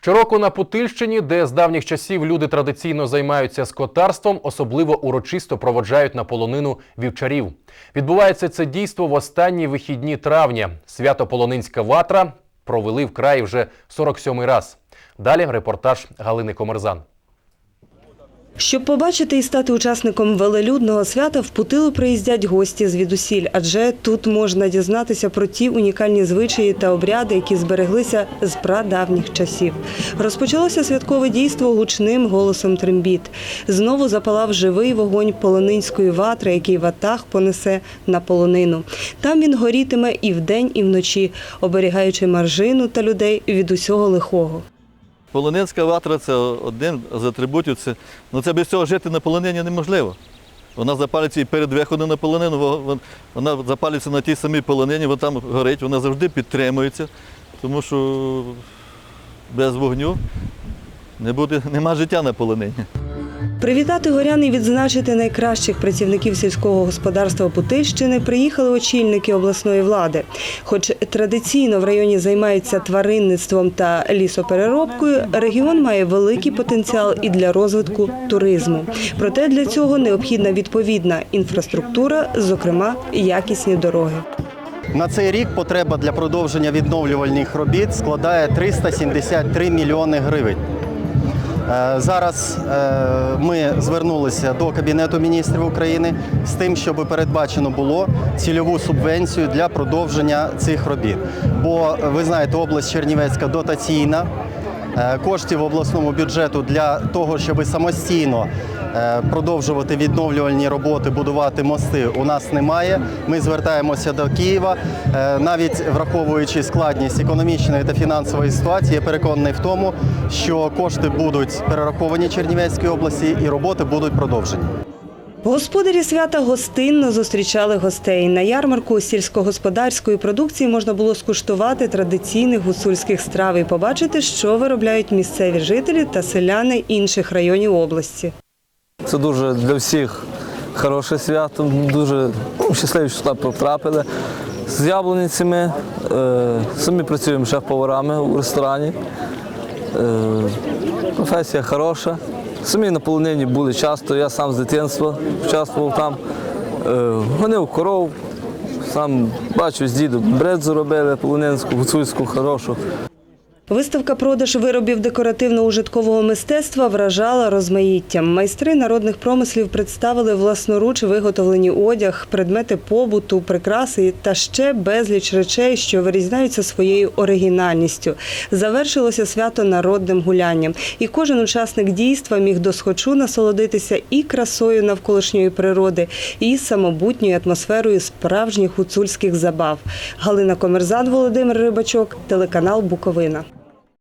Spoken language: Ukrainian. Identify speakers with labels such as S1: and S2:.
S1: Щороку на Путильщині, де з давніх часів люди традиційно займаються скотарством, особливо урочисто проводжають на полонину вівчарів. Відбувається це дійство в останні вихідні травня. Свято Полонинська ватра провели в краї вже 47-й раз. Далі репортаж Галини Комерзан.
S2: Щоб побачити і стати учасником велелюдного свята, в Путилу приїздять гості звідусіль, адже тут можна дізнатися про ті унікальні звичаї та обряди, які збереглися з прадавніх часів. Розпочалося святкове дійство гучним голосом трембіт. Знову запалав живий вогонь полонинської ватри, який ватаг понесе на полонину. Там він горітиме і вдень, і вночі, оберігаючи маржину та людей від усього лихого.
S3: Полонинська ватра це один з атрибутів. Це, ну це без цього жити на полонині неможливо. Вона запалиться і перед виходом на полонину, вона запалиться на тій самій полонині, вона там горить, вона завжди підтримується, тому що без вогню не буде, нема життя на полонині.
S2: Привітати горян і відзначити найкращих працівників сільського господарства Путильщини приїхали очільники обласної влади. Хоч традиційно в районі займаються тваринництвом та лісопереробкою, регіон має великий потенціал і для розвитку туризму. Проте для цього необхідна відповідна інфраструктура, зокрема якісні дороги.
S4: На цей рік потреба для продовження відновлювальних робіт складає 373 мільйони гривень. Е, Зараз е, ми звернулися до Кабінету міністрів України з тим, щоб передбачено було цільову субвенцію для продовження цих робіт. Бо ви знаєте, область Чернівецька дотаційна. Е, Коштів обласному бюджету для того, щоб самостійно продовжувати відновлювальні роботи, будувати мости, у нас немає. Ми звертаємося до Києва, Е, навіть враховуючи складність економічної та фінансової ситуації, я переконаний в тому, що кошти будуть перераховані Чернівецькій області і роботи будуть продовжені.
S2: Господарі свята гостинно зустрічали гостей. На ярмарку сільськогосподарської продукції можна було скуштувати традиційних гуцульських страв і побачити, що виробляють місцеві жителі та селяни інших районів області.
S5: Це дуже для всіх хороше свято. Дуже ну, щасливі, що сюди потрапили. З яблуницями е, самі працюємо шеф-поварами у ресторані. Е, професія хороша. Самі на полонині були часто, я сам з дитинства участвував там. Е, гонив коров, сам бачу, з дідом бредзу робили полонинську, гуцульську, хорошу.
S2: Виставка продаж виробів декоративно-ужиткового мистецтва вражала розмаїттям. Майстри народних промислів представили власноруч виготовлені одяг, предмети побуту, прикраси та ще безліч речей, що вирізняються своєю оригінальністю. Завершилося свято народним гулянням, і кожен учасник дійства міг досхочу насолодитися і красою навколишньої природи, і самобутньою атмосферою справжніх гуцульських забав. Галина Комерзан, Володимир Рибачок, телеканал Буковина.